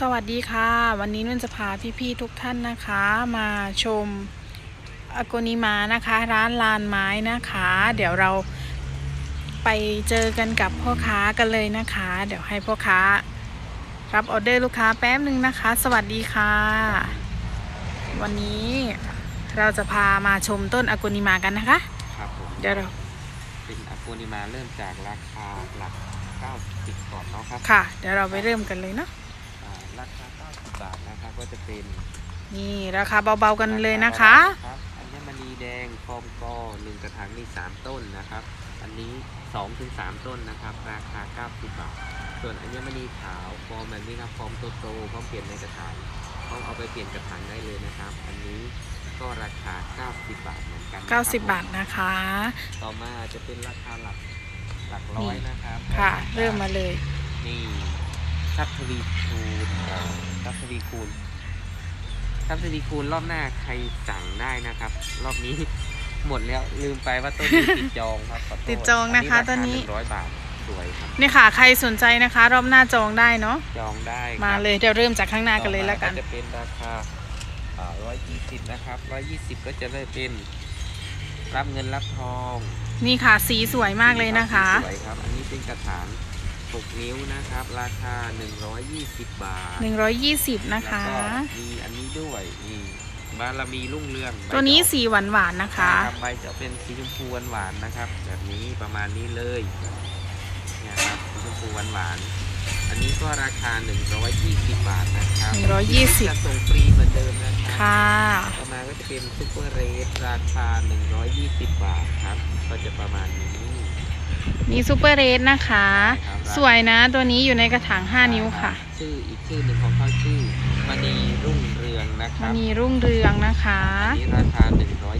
สวัสดีค่ะ วันนี้นุ่นจะพาพี่ๆทุกท่านนะคะ มาชมอโกนิมานะคะ ร้านลานไม้นะคะ เดี๋ยวเราไปเจอกันกับพ่อค้ากันเลยนะคะ เดี๋ยวให้พ่อค้า รับออเดอร์ลูกค้าแป๊บหนึ่งนะคะ สวัสดีค่ะ วันนี้เราจะพามาชมต้นอโกนิมากันนะคะครับผมเดี๋ยวเราเป็นอะโกนิมาเริ่มจากราคาหลัก90ก่อนเนาะครับค่ะ เดี๋ยวเราไปเริ่มกันเลยเนาะ อ่าราคา 90 บาทนะครับ ก็จะเป็นนี่ราคาเบาๆกันเลยนะคะครับอัญมณีแดงฟอร์มกอหนึ่งกระถางมี3ต้นนะครับ อันนี้2-3ถึง3ต้นนะครับ ราคา90บาท ส่วนอัญมณีขาวฟอร์มแบบนี้ครับฟอร์มโตๆพร้อมเปลี่ยนในกระถางพร้อมเอาไปเปลี่ยนกระถางได้เลยนะครับ อันนี้ก็ราคา90บาทเหมือนกันนะครั90 บาทนะคะ ต่อมาจะเป็นราคาหลักหลักร้อยนะครับค่ะ เริ่มมาเลย นี่ทับทวีคูณเอ่อทับทวีคูณ ทับทวีคูณรอบหน้าใครสั่งได้นะครับ รอบนี้หมดแล้วลืมไปว่าต้นนี้ติดจองครับขอโทษติดจองนะคะราาต้นนี้หงร้อยบาทสวยครับนี่ค่ะ ใครสนใจนะคะ รอบหน้าจองได้เนาะจองได้ครับมาเลยเดี๋ยวเริ่มจากข้างหน้ากันเลยแล้วกัน ต่อมาจะเป็นราคาร้อยยี่สิบนะครับร้อยยี่สิบก็จะได้เป็นรับเงินรับทองนี่ค่ะ สีสวยมากเลยนะคะสวยครับอันนี้เป็นกระถาง 6 นิ้วนะครับ ราคา 120 บาท 120 นะคะ แล้วก็มีอันนี้ด้วยนี่บารมีรุ่งเรืองตัวนี้ใบจะออกสีหวานๆนะคะใช่รับใบจะเป็นสีชมพูหวานๆนะครับ แบบนี้ประมาณนี้เลยเนี่ยครับสีชมพูหวานๆอันนี้ก็ราคา 120 บาทนะครับ120จะส่งฟรีเหมือนเดิมนะครับ ค่ะ ต่อมาก็จะเป็นซุปเปอร์เรสราคา 120 บาทครับ ก็จะประมาณนี้ นี่ซูเปอร์เรสนะคะใช่ครับสวยนะตัวนี้อยู่ในกระถาง 5 นิ้วค่ะชื่ออีกชื่อหนึ่งของเขาชื่อมณีรุ่งเรืองนะคมัรับนีรุ่งเรืองนะคะอันนี้ราคา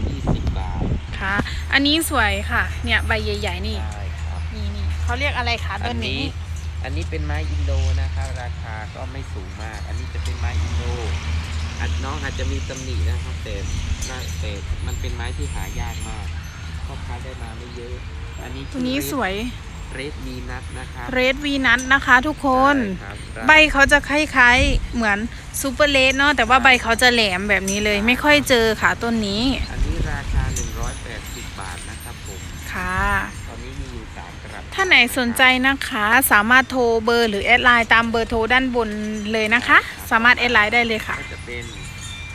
120 บาทค่ะ อันนี้สวยค่ะ เนี่ยใบใหญ่ ๆ นี่ใช่ครับนี่นี่เขาเรียกอะไรคะอัต้นนนี้ นี้ อันนี้เป็นไม้อินโดนะครับราคาก็ไม่สูงมาก อันนี้จะเป็นไม้อินโดอาจน้องอาจจะมีตำหนินะครับแต่น่าแต่มันเป็นไม้ที่หายากมากพ่อค้าได้มาไม่เยอะ อันนี้ตัวนี้สวยเรดวีนัทนะครับเรดวีนัทนะคะทุกคนใช่ครับใบเขาจะคล้ายๆเหมือนซูเปอร์เลสเนาะแต่ว่าใบเขาจะแหลมแบบนี้เลย ไม่ค่อยเจอค่ะต้นนี้ อันนี้ราคา 180 บาทนะครับผมค่ะตอนนี้มีอยู่สามกระดับถ้าไหนสนใจนะคะสามารถโทรเบอร์หรือแอดไลน์ตามเบอร์โทรด้านบนเลยนะคะ สามารถแอดไลน์ได้เลยค่ะก็จะเป็น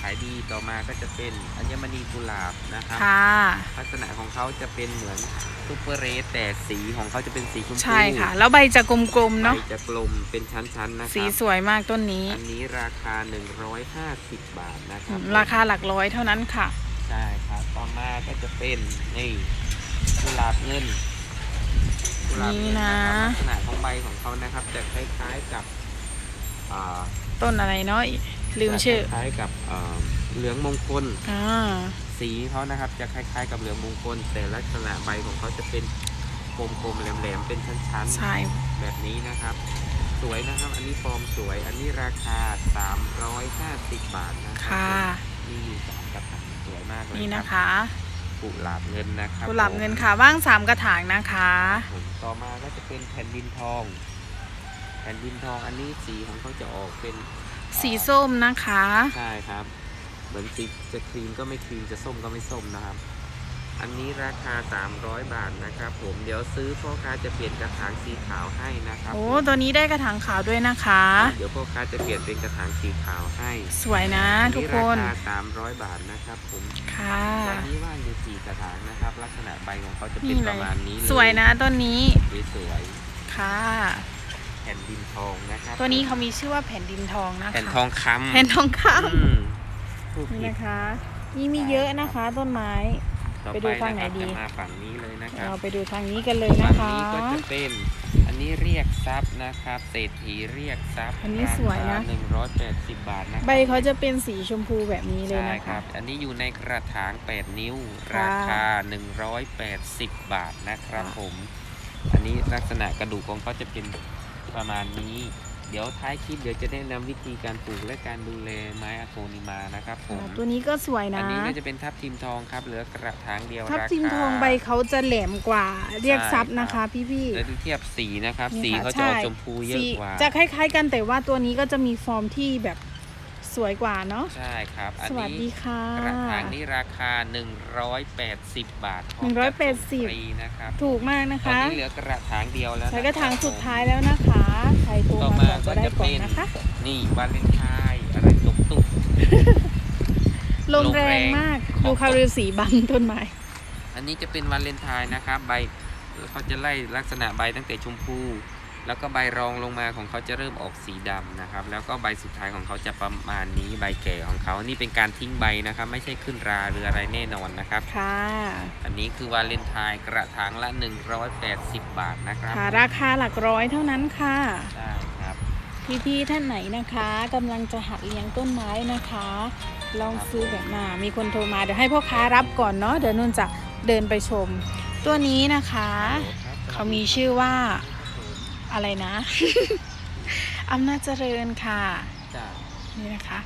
ขายดีต่อมาก็จะเป็นอัญมณีกุหลาบนะครับค่ะลักษณะของเขาจะเป็นเหมือน ซูเปอร์เรสแต่สีของเขาจะเป็นสีชมพูใช่ค่ะ แล้วใบจะกลมๆใบเนาะจะกลมเป็นชั้นๆนะคสีรับสวยมากต้นนี้ อันนี้ราคา 150 บาทนะคอืรับมราคาหลักร้อยเท่านั้นค่ะ ใช่ครับต่อมาก็จะเป็นนี่กุหลาบเงินกุหลาบเงินี่นะครับลักษณะของใบของเขานะครับ จะคล้ายๆกับอ่าต้นอะไรเนาะลืมชื่อจะคล้ายๆกับเอ่อเหลืองมงคลอ่า สีเขานะครับจะคล้าย ๆ กับเหลืองมงคลแต่ลักษณะใบของเขาจะเป็นกลมๆแหลมๆเป็นชั้นใช่ ๆ แบบนี้นะครับ สวยนะครับ อันนี้ฟอร์มสวย อันนี้ราคา 350 บาทนะครัค่ะนี่อยู่สามกระถางสวยมากเลยนี่รับนะคะ กุหลาบเงินนะครับกุหลาบผมเงินค่ะว่างสามกระถางนะคะ ผมต่อมาก็จะเป็นแผ่นดินทอง แผ่นดินทองอันนี้สีของเขาจะออกเป็นสีส้มนะคะ ใช่ครับ เหมือนสีจะครีมก็ไม่ครีมจะส้มก็ไม่ส้มนะครับ อันนี้ราคา 300 บาทนะครับ ผมเดี๋ยวซื้อพ่อค้าจะเปลี่ยนกระถางสีขาวให้นะครับโอ้ผมตัวนี้ได้กระถางขาวด้วยนะคะ เดี๋ยวพ่อค้าจะเปลี่ยนเป็นกระถางสีขาวให้ สวยนะอัทุกนี้ครานคา 300 บาทนะครับผมค่ะตอนนี้ว่างอยู่สี่กระถางนะครับ ลักษณะใบของเขาจะเป็นนี่ปเลระยมาณนี้เลยสวยนะต้นนี้สวยค่ะๆแผ่นดินทองนะครับ ตัวนี้เขามีชื่อว่าแผ่นดินทองนะคะแผ่นทองคำแผ่นทองคอื มผู้ำนี่ผิดนะคะ นี่มีเยอะนะคะ ต้นไม้ ต่อไปดูฝั่งไหนดีะครับจะมาฝั่งนี้เลยนะครัเราบไปดูทางนี้กันเลยนะฝั่งคะนี้ก็จะเป็น อันนี้เรียกทรัพย์นะครับ เศรษฐีเรียกทรัพย์อันนี้สวยนะ หนึ่งร้อยแปดสิบบาทนะใบเขาจะเป็นสีชมพูแบบนี้เลยใช่นะครัคะบอันนี้อยู่ในกระถาง 8 นิ้ว ค่ะราคา 180 บาทนะครับค่ะ ผม อันนี้ลักษณะกระดูกของเขาจะเป็นประมาณนี้ เดี๋ยวท้ายคลิปเดี๋ยวจะแนะนำวิธีการปลูกและการดูแลไม้อะโกนิมานะครับผมตัวนี้ก็สวยอันะนนี้ก็จะเป็นทับทิมทองครับเหลือกระถางเดียวทับราคาทิมทองใบเขาจะแหลมกว่าเรียกใช่ซับนะครัคะบพี่พี่ๆแล้วดูเทียบสีนะครับนี่สีค่ะเขาจะออกใช่ชมพูเยอะสีกว่า จะคล้าย ๆ กันแต่ว่าตัวนี้ก็จะมีฟอร์มที่แบบ สวยกว่าเนาะ ใช่ครับ อันสวัสนี้ดีค่ะ กระถางนี้ราคา 180 บาทพร้อม180จัดส่งฟรีนะครับ ถูกมากนะตอนคะ นี้เหลือกระถางเดียวแล้วใช้นกระถางคบสุดท้ายแล้วนะคะ ใครโทรต่อมามาก่อนก็จะได้จะก่อเป็นนนะคะ นี่วาเลนไทน์อะไรตุกตุก ลมแรงมาก ลมแรง ดูคารือสีบังต้นไม้ อันนี้จะเป็นวาเลนไทน์นะครับ ใบเขาจะไล่ลักษณะใบตั้งแต่ชมพู แล้วก็ใบรองลงมาของเขาจะเริ่มออกสีดำนะครับ แล้วก็ใบสุดท้ายของเขาจะประมาณนี้ใบแก่ของเขา นี่เป็นการทิ้งใบนะครับ ไม่ใช่ขึ้นราหรืออะไรแน่นอนนะครับ ค่ะ อันนี้คือวาเลนไทน์กระถางละ 180 บาทนะครับค่ะราคาหลักร้อยเท่านั้นค่ะใช่ครับพี่ๆท่านไหนนะคะกำลังจะหัดเลี้ยงต้นไม้นะคะ ลองซื้อแบบมามีคนโทรมาเดี๋ยวให้พ่อค้ารับก่อนเนาะเดี๋ยวนุ่นจะเดินไปชม ตัวนี้นะคะ เขามีชื่อว่า อะไรนะ อำนาจเจริญค่ะ จ้านี่นะคะ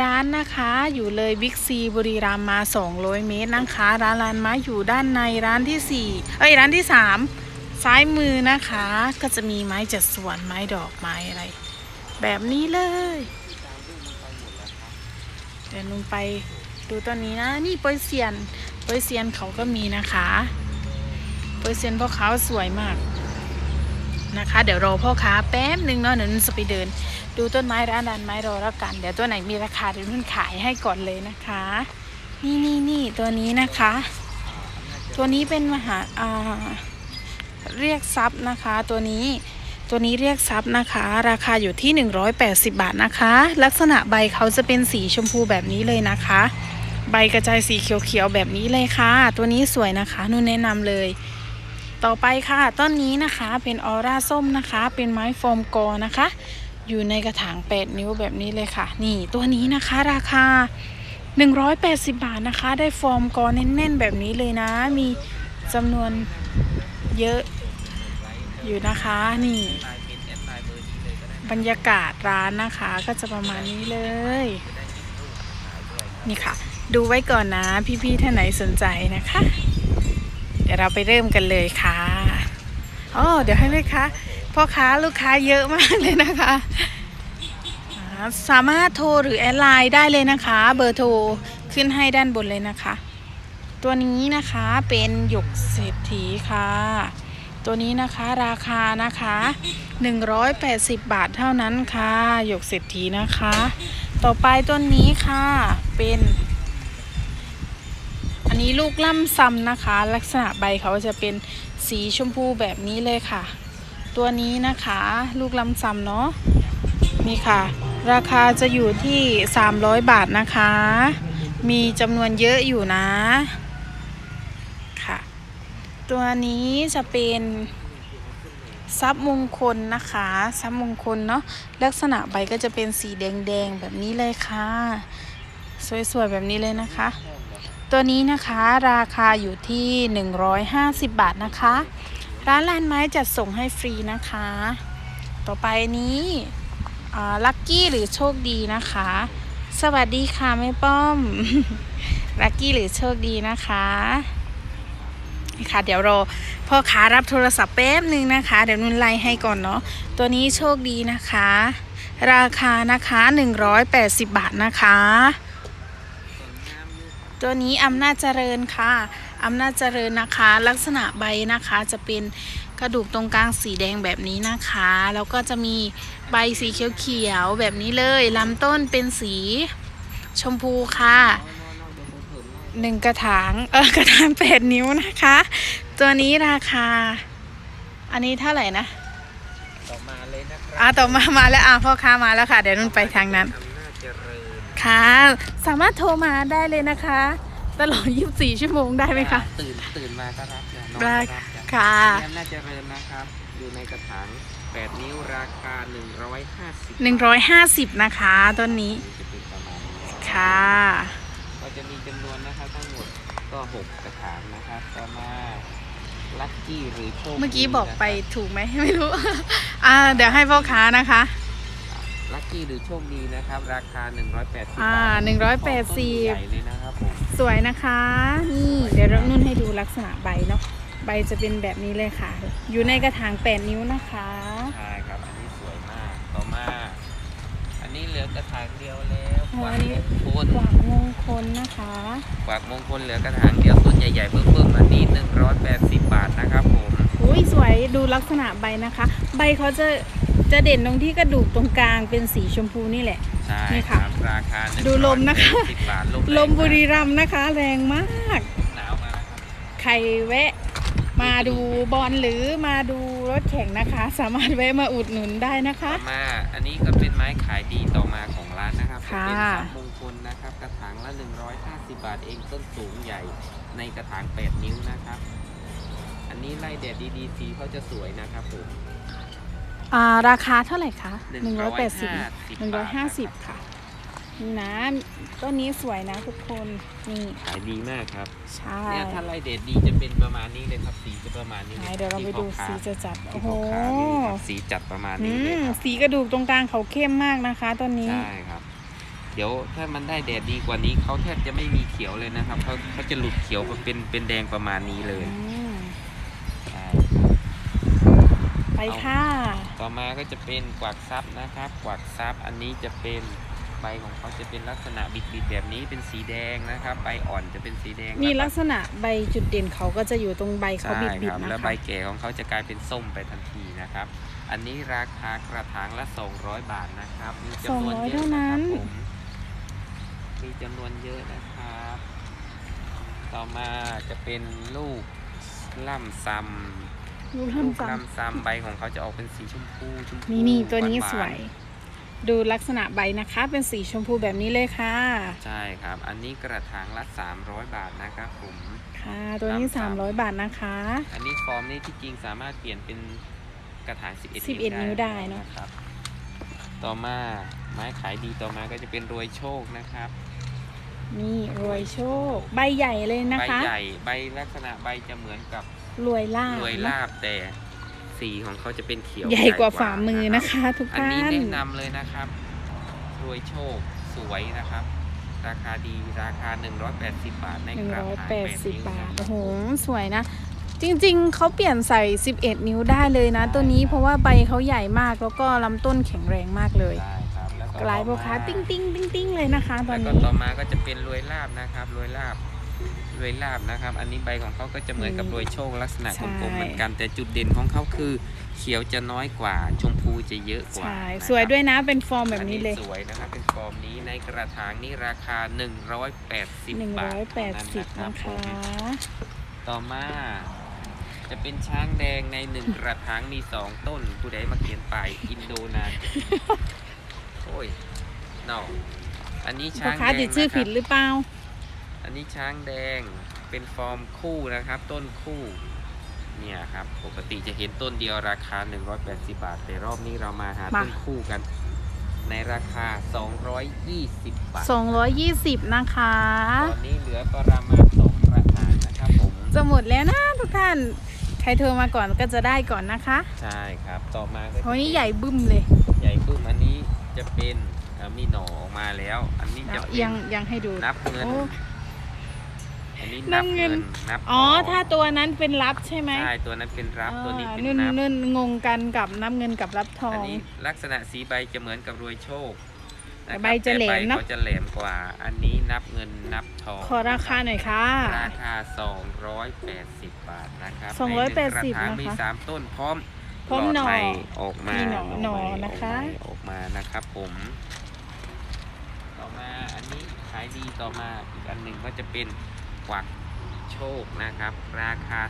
ร้านนะคะอยู่เลยบิ๊กซีบุรีรัมย์มา 200 เมตรนะคะ ร้านร้านไม้อยู่ด้านในร้านที่ 4 เอ้ยร้านที่ 3 ซ้ายมือนะคะ ก็จะมีไม้จัดสวนไม้ดอกไม้อะไร แบบนี้เลย เดี๋ยวนุ่มไปดูต้นนี้นะ นี่โปยเซียนโปยเซียนเขาก็มีนะคะโปยเซียนพ่อค้าสวยมาก นะคะ เดี๋ยวรอพ่อค้าแป๊บหนึ่งเนาะเดี๋ยวนุ่นจะไปเดิน ดูต้นไม้ร้านดันไม้รอแล้วกัน เดี๋ยวตัวไหนมีราคาเดี๋ยวนุ่นขายให้ก่อนเลยนะคะ นี่นี่นี่ตัวนี้นะคะ ตัวนี้เป็นมหาอ่าเรียกทรัพย์นะคะ ตัวนี้ตัวนี้เรียกทรัพย์นะคะ ราคาอยู่ที่ 180 บาทนะคะ ลักษณะใบเขาจะเป็นสีชมพูแบบนี้เลยนะคะ ใบกระจายสีเขียวๆแบบนี้เลยค่ะ ตัวนี้สวยนะคะนุ่นแนะนำเลย ต่อไปค่ะ ต้นนี้นะคะเป็นออร่าส้มนะคะ เป็นไม้โฟมกอนะคะ อยู่ในกระถาง 8 นิ้วแบบนี้เลยค่ะ นี่ตัวนี้นะคะราคา 180 บาทนะคะ ได้ฟอร์มกอแน่นๆ แบบนี้เลยนะ มีจำนวนเยอะอยู่นะคะนี่ บรรยากาศร้านนะคะก็จะประมาณนี้เลย นี่ค่ะ ดูไว้ก่อนนะ พี่ๆท่านไหนสนใจนะคะ เดี๋ยวเราไปเริ่มกันเลยค่ะอ๋อเดี๋ยวให้เลยค่ะพ่อค้าลูกค้าเยอะมากเลยนะคะ สามารถโทรหรือแอดไลน์ได้เลยนะคะ เบอร์โทรขึ้นให้ด้านบนเลยนะคะ ตัวนี้นะคะเป็นหยกเศรษฐีค่ะ ตัวนี้นะคะราคานะคะ 180 บาทเท่านั้นค่ะหยกเศรษฐีนะคะ ต่อไปต้นนี้ค่ะเป็น อันนี้ลูกล่ำซำนะคะ ลักษณะใบเขาจะเป็นสีชมพูแบบนี้เลยค่ะ ตัวนี้นะคะ ลูกล่ำซำเนาะนี่ค่ะ ราคาจะอยู่ที่ 300 บาทนะคะ มีจำนวนเยอะอยู่นะค่ะ ตัวนี้จะเป็นทรัพย์มงคลนะคะทรัพย์มงคลเนาะลักษณะใบก็จะเป็นสีแดงๆแบบนี้เลยค่ะ สวยๆแบบนี้เลยนะคะ ตัวนี้นะคะราคาอยู่ที่ 150 บาทนะคะ ร้านลานไม้จัดส่งให้ฟรีนะคะ ต่อไปนี้ลัคกี้หรือโชคดีนะคะ สวัสดีค่ะแม่ป้อม ลัคกี้หรือโชคดีนะคะนี่ค่ะเดี๋ยวรอพ่อค้ารับโทรศัพท์แป๊บหนึ่งนะคะ เดี๋ยวนุ่นไล่ให้ก่อนเนาะตัวนี้โชคดีนะคะ ราคานะคะ 180 บาทนะคะ ตัวนี้อำนาจเจริญค่ะอำนาจเจริญนะคะ ลักษณะใบนะคะจะเป็นกระดูกตรงกลางสีแดงแบบนี้นะคะ แล้วก็จะมีใบสีเขียวๆแบบนี้เลยลำต้นเป็นสีชมพูค่ะหนึ่งกระถางเออกระถางแปดนิ้วนะคะ ตัวนี้ราคา อันนี้เท่าไหร่นะต่อมาเลยนะครับอ่าต่อมามาแล้วอ่าพ่อค้ามาแล้วค่ะ เดี๋ยวนุ่นไปทางนั้น ค่ะ สามารถโทรมาได้เลยนะคะ ตลอด 24 ชั่วโมงได้ไหมคะ ตื่นตื่นมาก็รับจ้ะนอนได้ก็รับจ้ะค่ะอันนี้อำนาจเจริญนะครับ อยู่ในกระถาง8 นิ้วราคา 150 150 นะคะต้นนี้ จะเป็นประมาณนี้ค่ะ ก็จะมีจำนวนนะครับทั้งหมดก็ 6 กระถางนะครับต่อมาลัคกี้หรือโชคดีเมื่อกี้บอกไปนะครับ ถูกไหม ไม่รู้ อ่า เดี๋ยวให้พ่อค้านะคะต ลัคกี้หรือโชคดีนะครับ ราคา 180อ่าบาทหนึ่งร้อยแปดต้นสิบใหญ่เลยนะครับผมสวยนะคะ นี่เดี๋ยวเรานุ่นให้ดูลักษณะใบเนาะใบจะเป็นแบบนี้เลยค่ะ อยู่ในกระถาง 8 นิ้วนะคะ ใช่ครับ อันนี้สวยมากต่อมา อันนี้เหลือกระถางเดียวแล้วอ๋อกวาอังนนี้มงคลกวางมงคลนะคะ กวางมงคลเหลือกระถางเดียวต้นใหญ่ๆเบิ่มๆอันนี้ 180 บาทนะครับผม อุ้ยสวยดูลักษณะใบนะคะ ใบเขาจะ จะเด่นตรงที่กระดูกตรงกลางเป็นสีชมพูนี่แหละ ใช่นี่คค่ะรับราคาดูลมนะคะ180บาทลมลมบุรีแงรัมย์นะคะ แรงมาก หนาวมาแล้วครับใครแวะ มาดูบอลหรือมาดูรถแข่งนะคะ สามารถแวะมาอุดหนุนได้นะคะต่อมาอันนี้ก็เป็นไม้ขายดีต่อมาของร้านนะครับค่ะ เป็นสับมงคลนะครับกระถางละ 150 บาทเองต้นสูงใหญ่ในกระถาง 8 นิ้วนะครับ อันนี้ไล่แดดดีๆสีเขาจะสวยนะครับผม อ่าราคาเท่าไหร่คะ150 180 150ค่ะ นี่นะต้นนี้สวยนะทุกคน นี่ ขายดีมากครับใช่เนี่ยถ้าไล่เดดดีจะเป็นประมาณนี้เลยครับสีจะประมาณนี้ไหนลเดี๋ยวเราไปดูที่สีขาวๆจะจัดที่โอ้โหขาวๆนี่ครับสีจัดประมาณอืนี้เลยมครับสีกระดูกตรงกลางเขาเข้มมากนะคะต้นนี้ ใช่ครับ เดี๋ยวถ้ามันได้แดดดีกว่านี้เขาแทบจะไม่มีเขียวเลยนะครับเขาเขาจะหลุดเขียวมาเป็นเป็นแดงประมาณนี้เลย อืม ใช่ ไปค่ะ ต่อมาก็จะเป็นกวักซับนะครับ กวักซับอันนี้จะเป็นใบของเขาจะเป็นลักษณะบิดๆแบบนี้เป็นสีแดงนะครับ ใบอ่อนจะเป็นสีแดงนี่แวลักษณะใบจุดเด่นเขาก็จะอยู่ตรงใบเขาใช่บิดครับๆแล้วนะใบคะแก่ของเขาจะกลายเป็นส้มไปทันทีนะครับ อันนี้ราคากระถางละ 200 บาทนะครับมีจำนวนเยอะนะครับผมมีจำนวนเยอะนะครับ ต่อมาจะเป็นลูกล่ำซำ ลูกลูกทำซ้ำลำซำใบของเขาจะออกเป็นสีชมพูชมพูนี่นี่ตัวนี้หาๆสวย ดูลักษณะใบนะคะ เป็นสีชมพูแบบนี้เลยค่ะ ใช่ครับ อันนี้กระถางละ 300 บาทนะครับผมค่ะตัวนี้ลำซ้ำ300 บาทนะคะ อันนี้ฟอร์มนี่ที่จริงสามารถเปลี่ยนเป็นกระถาง 11 11 นิ้วได้เนอะครับ ต่อมาไม้ขายดีต่อมาก็จะเป็นรวยโชคนะครับนี่รวยโชค ใบใหญ่เลยนะใบคะใหญ่ ใบลักษณะใบจะเหมือนกับ รวยล่ารวยนะลาบแต่สีของเขาจะเป็นเขียวใหญ่กว่าฝ่ามือนะคะ ทุกอันท่านี้นแนะนำเลยนะครับ รวยโชคสวยนะครับ ราคาดีราคา 180 บาทในกระถางแปดนิ้ว180 บาทนะคโอ้รับโห สวยนะ จริงๆ เขาเปลี่ยนใส่ 11 นิ้วได้เลยนะ ตัวนี้เพราะว่าใบเขาใหญ่มากแล้วก็ลำต้นแข็งแรงมากเลยได้ครับแล้วก็กลายต่พ่ออมาค้าติ้งติ้งติ้งติ้งเลยนะคะตอนแล้วก็นี้ต่อมาก็จะเป็นรวยลาบนะครับรวยลาบ รวยลาบนะครับ อันนี้ใบของเขาก็จะเหมือนกับอืมรวยโชคลักษณะใช่กลมๆเหมือนกัน แต่จุดเด่นของเขาคือ เขียวจะน้อยกว่า ชมพูจะเยอะกว่าใช่นะครับสวยด้วยนะเป็นฟอร์มแบบนี้เลยอัสวยนะครับเป็นฟอร์มนี้ในกระถางนี่ราคา 180 บาทเท่านั้น180รับนะผคะมต่อมาจะเป็นช้างแดงในหนึ่งกระถางมีสองต้นผู้ใดมาเขียนป้ายอินโดนานโอ้ยนออันนี้พ่อช้างค้าแดงติดชื่อนะครับผิดหรือเปล่า อันนี้ช้างแดงเป็นฟอร์มคู่นะครับ ต้นคู่เนี่ยครับปกติจะเห็นต้นเดียวราคา 180 บาท แต่รอบนี้เรามาหามา ต้นคู่กัน ในราคา 220 บาท220 นะคะ ตอนนี้เหลือประมาณสองกระถางนะครับผม จะหมดแล้วนะทุกท่าน ใครโทรมาก่อนก็จะได้ก่อนนะคะใช่ครับ ต่อมาก็จะโอ้ยนี่เป็นใหญ่บึ้มเลยใหญ่ปุ๊บอันนี้จะเป็นเอ่อมีหน่อออกมาแล้ว อันนี้จะเป็นยังยังให้ดูนับเงินโอ้ อันนี้นันับบเงิเงิน นนับอ๋อ ทงถ้าตัวนั้นเป็นรับใช่ไหมใช่ตัวนั้นเป็นรับตัวนี้อ่าเป็นนุ่นนับ นุ่นงงกันกับนับเงินกับรับทออันง นี้ลักษณะสีใบจะเหมือนกับรวยโชคแต่นครับใบจะแหลมเนอะ แต่ใบเขาจะแหลมกว่า อันนี้นับเงินนับทองขอราคาหน่อยค่ะ ราคา 280 บาทนะครับ280ในหนึ่งกระถางนะคะมี 3 ต้นพร้อมพร้อมหลดหน่อใม่ออกมามีหน่อใม่หน่อออกนะคะใหม่ออกมานะครับผม ต่อมาอันนี้ขายดีต่อมาอีกอันหนึ่งก็จะเป็น กวักโชคนะครับ ราคา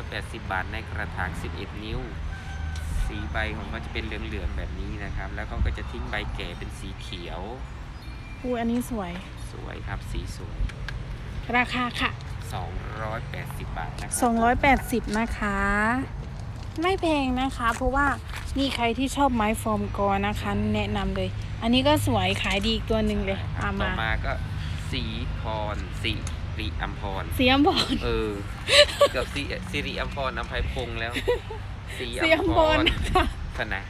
280 บาทในกระถาง 11 นิ้ว สีใบของเขาจะเป็นเหลืองๆแบบนี้นะครับ แล้วเขาก็จะทิ้งใบแก่เป็นสีเขียวอู้อันนี้สวย สวยครับสีสวย ราคาค่ะ 280 บาทนะครั280 นะคะ ไม่แพงนะคะ เพราะว่านี่ใครที่ชอบไม้ฟอร์มกอนะคะ แนะนำเลย อันนี้ก็สวยขายดีอีกตัวหนึ่งเลยครัอาบต่อมามาก็สีพรสี ริอัมพร เสียมบอล เออ เกือบสิสิริอัมพรอัมไพพงษ์แล้วสีเสียมบอลนะคะพนะ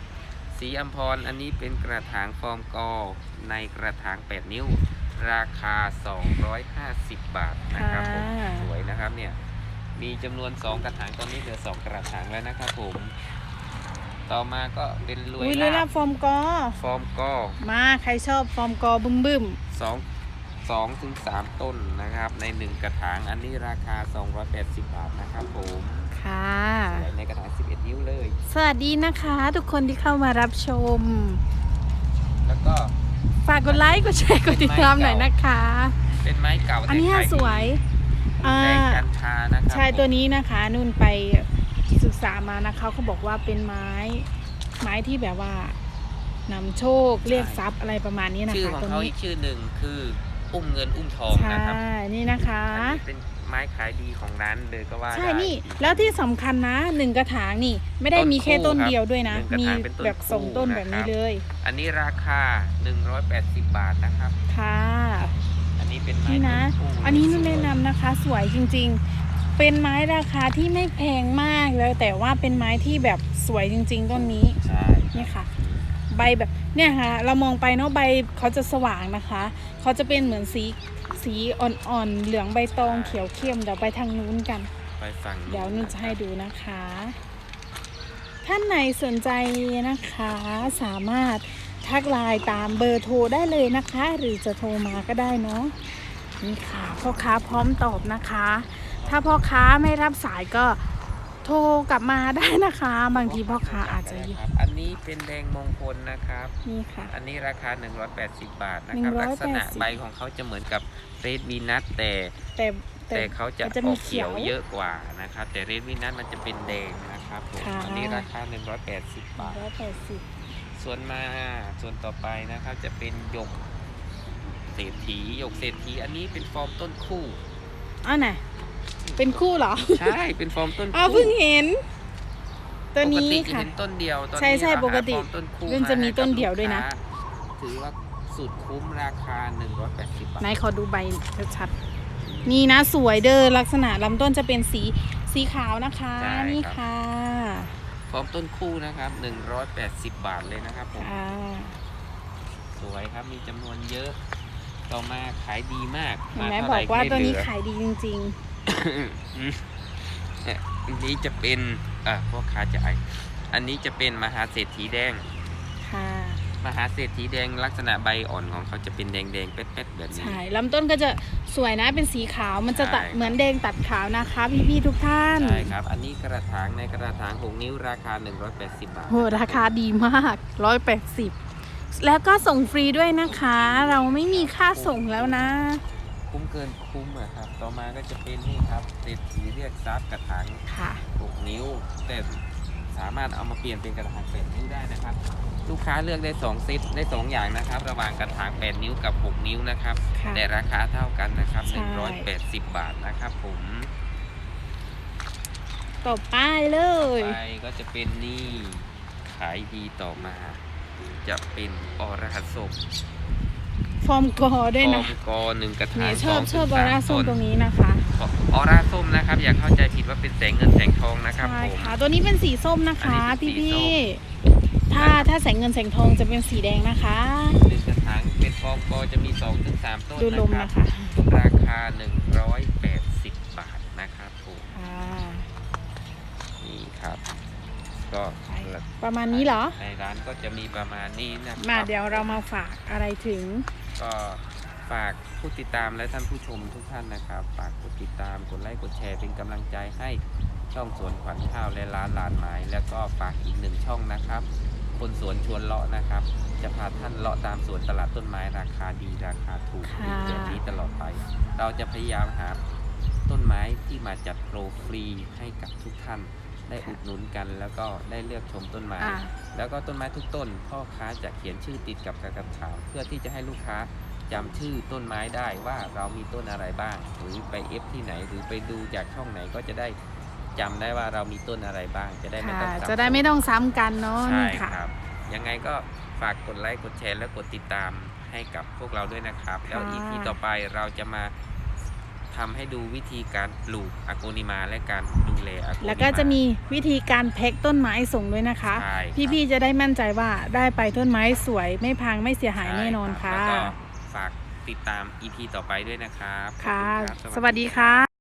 สีอัมพรอันนี้เป็นกระถางฟอร์มกอในกระถาง 8 นิ้ว ราคา 250 บาทนะครับผมค่ะ สวยนะครับเนี่ย มีจำนวน 2 กระถางตอนนี้เหลือ 2 กระถางแล้วนะครับผม ต่อมาก็เป็นรวยอุ้ยเลยลาลาบบฟอร์มกอ ฟอร์มกอมาใครชอบฟอร์มกอบึ้มบึ้มสอง สองถึงสามต้นนะครับ ในหนึ่งกระถางอันนี้ราคา 280 บาทนะครับผมค่ะสวยในกระถาง 11 นิ้วเลย สวัสดีนะคะ ทุกคนที่เข้ามารับชม แล้วก็ฝากกดไลค์กดแชร์กดติดตามหน่อยนะคะ เป็นไม้เก่าอันนี้แต่ขายดีสวยอ่าแดงจันทรานะครับใช่ผมตัวนี้นะคะ นุ่นไปศึกษามานะคะเขาบอกว่าเป็นไม้ ไม้ที่แบบว่านำโชคเรียกทรัพย์อะไรประมาณนี้นะชื่อคะของตัวเขานี้อีกชื่อหนึ่งคือ อุ้มเงินอุ้มทองใช่นะครับนี่นะคะ อันนี้เป็นไม้ขายดีของร้านเลยก็ว่าใช่ได้นี่แล้วที่สำคัญนะหนึ่งกระถางนี่ ไม่ได้มีแค่ต้นต้นคู่เดียวด้วยนะหนึ่งกระมีถางเป็นต้นแบบสองคู่ต้นนะครับแบบนี้เลย อันนี้ราคา 180 บาทนะครับ ค่ะอันนี้เป็นไม้นี่นะ ต้คู่อันนี้นุ่นสวยแนะนำนะคะ สวยจริงๆ เป็นไม้ราคาที่ไม่แพงมากเลยแต่ว่าเป็นไม้ที่แบบสวยจริง ๆ ต้นนี้ใช่ นี่ค่ะ ใบแบบเนี่ยค่ะเรามองไปเนาะใบเขาจะสว่างนะคะเขาจะเป็นเหมือนสีสีอ่อนๆเหลืองใบตองเขียวเข้มเดี๋ยวไปทางนู้นกัน ไปฝั่งเดี๋ยวนุ่นจะให้ดูนะคะ ท่านไหนสนใจนะคะสามารถทักไลน์ตามเบอร์โทรได้เลยนะคะ หรือจะโทรมาก็ได้เนาะนี่ค่ะพ่อค้าพร้อมตอบนะคะ ถ้าพ่อค้าไม่รับสายก็ โทรกลับมาได้นะคะ บางทีพ่อค้าอาจจะอยู่ครับอันนี้เป็นแดงมงคลนะครับ นี่ค่ะ อันนี้ราคา 180 บาทนะครับ180ลักษณะใบของเขาจะเหมือนกับเรดวีนัทแต่แต่แต่แต่เขาจะมันจะอมีอกเขียวเขียวเยอะกว่านะครับ แต่เรดวีนัทมันจะเป็นแดงนะครับผมค่ะอันนี้ราคา 180 บาทร้อยแปดสิบส่วนมาส่วนต่อไปนะครับจะเป็นหยกเศรษฐีหยกเศรษฐีอันนี้เป็นฟอร์มต้นคู่อ้าวไหน เป็นคู่เหรอใช่เป็นฟอร์มต้นอ้าวคู่เพิ่งเห็น ตัวปกนี้ติจะค่ะ เห็นต้นเดียวตอนใช่นี้ใช่เราปกติหาฟอร์มต้นคู่รุ่นจะมีาให้กับต้นเดียวด้วยนะลูกค้าถือว่าสุดคุ้มราคา 180 บาทไหนขอดูใบชัดๆนี่นะสวยเด้อลักษณะลำต้นจะเป็นสีสีขาวนะคะ ใช่นี่ครับค่ะฟอร์มต้นคู่นะครับ 180 บาทเลยนะครับผม ค่ะสวยครับมีจำนวนเยอะ ต่อมาขายดีมากเห็นไหมเท่บไหอร่กว่าไม่ตัวนี้เหลือขายดีจริง อืมเนี่ยอันนี้จะเป็นอะพ่อค้าจะไออันนี้จะเป็นมหาเศรษฐีแดงๆค่ะ มหาเศรษฐีแดงลักษณะใบอ่อนของเขาจะเป็นแดงๆเป๊ดๆแบบนี้ ใช่ลำต้นก็จะสวยนะเป็นสีขาวมันจะตัดใช่ เหมือนแดงตัดขาวนะคะ พี่ๆทุกท่านใช่ครับ อันนี้กระถางในกระถาง6นิ้วราคา 180 บาท โหราคาดีมากร้อยแปดสิบแล้วก็ส่งฟรีด้วยนะคะ เราไม่มีค่าส่งแล้วนะ คุ้มเกินคุ้มอะครับ ต่อมาก็จะเป็นนี่ครับเศรษฐีเรียกทรัพย์กระถางค่ะ 6 นิ้ว แต่สามารถเอามาเปลี่ยนเป็นกระถาง8นิ้วได้นะครับ ลูกค้าเลือกได้2เซตได้ 2 อย่างนะครับ ระหว่างกระถาง 8 นิ้วกับ 6 นิ้วนะครับ ค่ะแต่ราคาเท่ากันนะครับใช่ 180 บาทนะครับผมต่อไปเลย ไปก็จะเป็นนี่ขายดีต่อมา จะเป็นอรหัสศพ ฟอร์มกอด้วยนะกองกอหนึ่งกระถาเนี่งยชอบสงชอบถึบงอร่าสมส้มต้นตรงนี้นะคะออร่าส้มนะครับ อย่าเข้าใจผิดว่าเป็นแสงเงินแสงทองนะครับใช่ผมค่ะตัวนี้เป็นสีส้มนะคะอันนี้พี่เป็นสีพี่ส้มถ้าถ้าแสงเงินแสงทองจะเป็นสีแดงนะคะหนึ่งกระถางเป็นฟอร์มกอจะมี2อถึงสต้นดูลมนะนะครัคะบราคา180บาทนะครับผมอ่านี่ครับก็ไปประมาณนี้เหรอ ในร้านก็จะมีประมาณนี้นะคมารับเดี๋ยวเรามาฝากอะไรถึง ก็ฝากผู้ติดตามและท่านผู้ชมทุกท่านนะครับ ฝากกดติดตามกดไลค์กดแชร์เป็นกำลังใจให้ช่องสวนขวัญข้าวและร้านลานไม้แล้วก็ฝากอีกหนึ่งช่องนะครับ คนสวนชวนเลาะนะครับ จะพาท่านเลาะตามสวนตลาดต้นไม้ราคาดีราคาถูกค่ะ แบบนี้ตลอดไป เราจะพยายามหาต้นไม้ที่มาจัดโปรฟรีให้กับทุกท่าน ได้อุดหนุนกัน แล้วก็ได้เลือกชมต้นไม้ อ่า แล้วก็ต้นไม้ทุกต้น พ่อค้าจะเขียนชื่อติดกับกระถางเพื่อที่จะให้ลูกค้าจำชื่อต้นไม้ได้ว่าเรามีต้นอะไรบ้าง หรือไปเอฟที่ไหนหรือไปดูจากช่องไหนก็จะได้จำได้ว่าเรามีต้นอะไรบ้าง จะได้ไม่ค่ะ ต้องสับสนจะได้ไม่ต้องซ้ำกันเนาะใช่นี่ค่ะ ครับ ยังไงก็ฝากกดไลค์กดแชร์และกดติดตามให้กับพวกเราด้วยนะครับ แล้วค่ะอีพีต่อไปเราจะมา ทำให้ดูวิธีการปลูกอโกนิมาและการดูแลอโกนิมา แล้วก็จะมีวิธีการแพ็คต้นไม้ส่งด้วยนะคะ ใช่ครับ พี่ๆจะได้มั่นใจว่าได้ไปต้นไม้สวยไม่พังไม่เสียหายใช่แน่นอนรับค่ะแล้วก็ฝากติดตาม EP ต่อไปด้วยนะครับค่ะขอบณรับ สวัสดีค่ะ